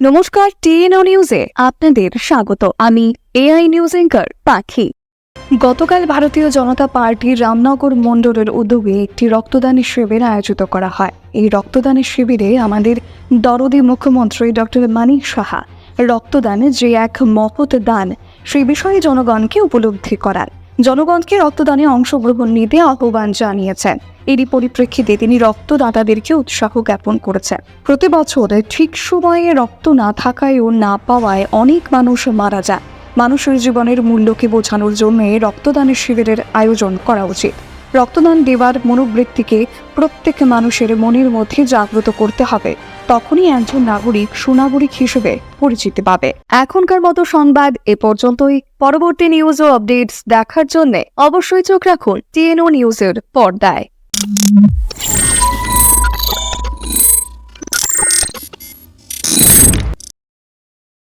নমস্কার, টিএনও নিউজে আপনাদের স্বাগত। আমি এআই নিউজ এঙ্কার পাখি। গতকাল ভারতীয় জনতা পার্টির রামনগর মণ্ডলের উদ্যোগে একটি রক্তদানের শিবির আয়োজিত করা হয়। এই রক্তদানের শিবিরে আমাদের দরদি মুখ্যমন্ত্রী ডক্টর মানিক সাহা রক্তদান যে এক মহৎ দান সেই বিষয়ে জনগণকে উপলব্ধি করান। জনগণকে রক্তদানে অংশগ্রহণ নিতে আহ্বান জানিয়েছেন। এরই পরিপ্রেক্ষিতে তিনি রক্তদাতাদেরকে উৎসাহ জ্ঞাপন করেছেন। প্রতি বছর ঠিক সময়ে রক্ত না থাকায় ও না পাওয়ায় অনেক মানুষ মারা যায় মানুষের জীবনের মূল্যকে বোঝানোর জন্য রক্তদানের শিবিরের আয়োজন করা উচিত। রক্তদান দেওয়ার মনোবৃত্তিকে প্রত্যেক মানুষের মনের মধ্যে জাগ্রত করতে হবে। তখনই একজন নাগরিক সুনাগরিক হিসেবে পরিচিতি পাবে। এখনকার মতো সংবাদ এ পর্যন্তই। পরবর্তী নিউজ ও আপডেটস দেখার জন্য অবশ্যই চোখ রাখুন টিএনও নিউজের পর্দায়।